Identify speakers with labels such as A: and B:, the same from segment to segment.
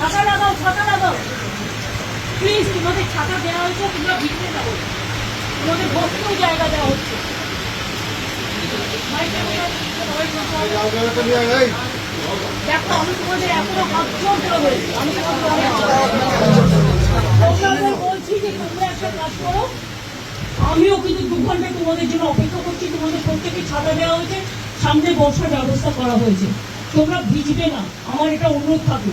A: ছাতা লাগাও ছাতা লাগাও। প্লিজ তোমাদের ছাতা দেওয়া হয়েছে, তোমরা ভিড়তে যাব তোমাদের বসতেও জায়গা দেওয়া হচ্ছে। দেখো, আমি তোমাদের এখনও আমি তোমাদের বলছি যে তোমরা একটা কাজ করো। আমিও কিন্তু দু ঘণ্টা তোমাদের জন্য অপেক্ষা করছি, তোমাদের প্রত্যেকে ছাতা দেওয়া হয়েছে। সামনে বর্ষার ব্যবস্থা করা হয়েছে। তোমরা ভিজবে না। আমার এটা অনুরোধ থাকল।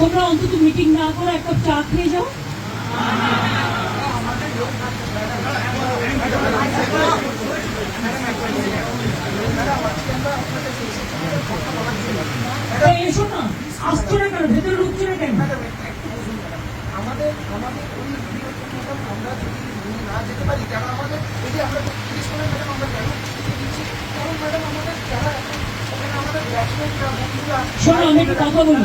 A: তোমরা অন্তত মিটিং না করে একটা চা খেয়ে যাও। এসো না আসছো না কেন? ভেতরে ঢুকছো না কেন?
B: আমাদের আমাদের ওই আমরা যদি না যেতে পারি কেন আমাদের এই আমরা জিজ্ঞেস করে ম্যাডাম আমরা কেন দিচ্ছি কারণ ম্যাডাম আমাদের যারা আমাদের ব্যাটসম্যানরা বন্ধুরা
A: শোনো আমি একটা কথা বলি।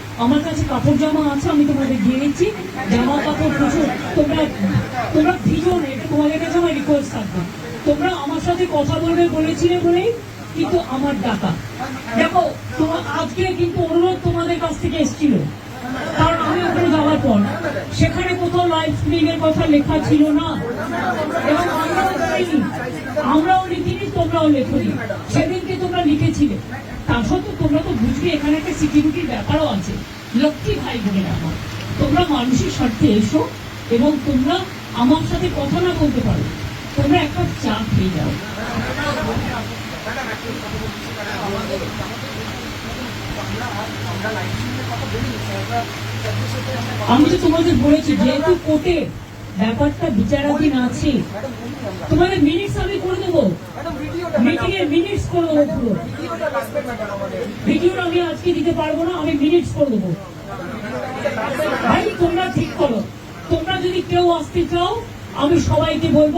A: আমার কাছে কাপড় জামা আছে, আমি তোমাদের দিয়ে দিচ্ছি। জামা, কাপড় প্রচুর তোমরা তোমরা ভিজো না, এটা তোমাদের কাছে আমার রিকোয়েস্ট থাকবে। তোমরা আমার সাথে কথা বলবে বলেছিলে বলেই কিন্তু আমার ডাকা। দেখো তোমার আজকে কিন্তু অনুরোধ তোমাদের কাছ থেকে এসেছিল। কারণ আমি ওখানে যাওয়ার পর, সেখানে কোথাও লাইভ স্ক্রিন এর কথা লেখা ছিল না। এবং আমরাও লিখিনি আমরাও লিখিনি, তোমরাও লেখনি সেদিনকে তোমরা লিখেছিলে তা সত্ত্বেও তোমরা তো একটা সিকিউরিটির ব্যাপারও আছে। লক্ষ্মী ভাই বোনের আমার তোমরা মানুষের স্বার্থে এসো এবং তোমরা আমার সাথে কথা না বলতে পারো। তোমরা একটা চা খেয়ে যাও।
B: বলি সাথে
A: আমি তো তোমাদের বলেছি যেহেতু কোর্টে ব্যাপারটা বিচারাধীন আছে
B: বলি
A: তোমাদের মিনিটস আমি করে দেবো। মিটিং এর মিনিটস করে দেবো পুরো।
B: ভিডিওটা লাগবে ম্যাডাম আমাদের
A: ভিডিও আমি আজকে দিতে পারব না, আমি মিনিটস করে দেবো। ভাই, তোমরা ঠিক করো। তোমরা যদি কেউ আসতে চাও, আমি সবাইকে বলব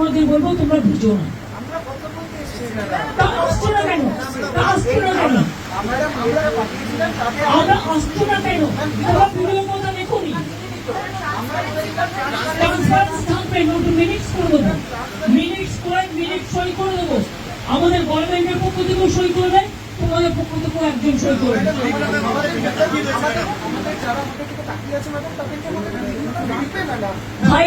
A: তোমাদের বলব তোমরা বুঝো না। তা আসছো কেন? তা আসছো না কেন?
B: আমরা
A: আসছো না কেন? তোমরা কথা দেখোনি ট্রান্সপারেন্স থাকবে নতুন মিনিটস করে দেবো। মিনিটস করে মিনিট সই করে দেবো। আমাদের গভর্নমেন্টের পক্ষ থেকেও সই করবে তোমাদের পক্ষ থেকেও একজন সই করবে। ভাই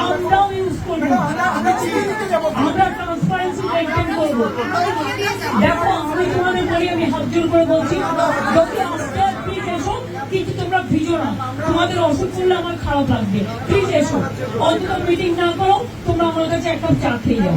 A: আমরাও ইউজ করব।
B: আমরা
A: ট্রান্সপারেন্সি মেনটেন করব। দেখো আমি তোমাদের বলি আমি হাত জোর করে বলছি লোকে আসতে প্লিজ এসো কিন্তু তোমরা ভিজো না। তোমাদের অসুখ করলে আমার খারাপ লাগবে। প্লিজ এসো। অন্তত মিটিং না করো তোমরা আমার কাছে এক কাপ চা খেয়ে যাও।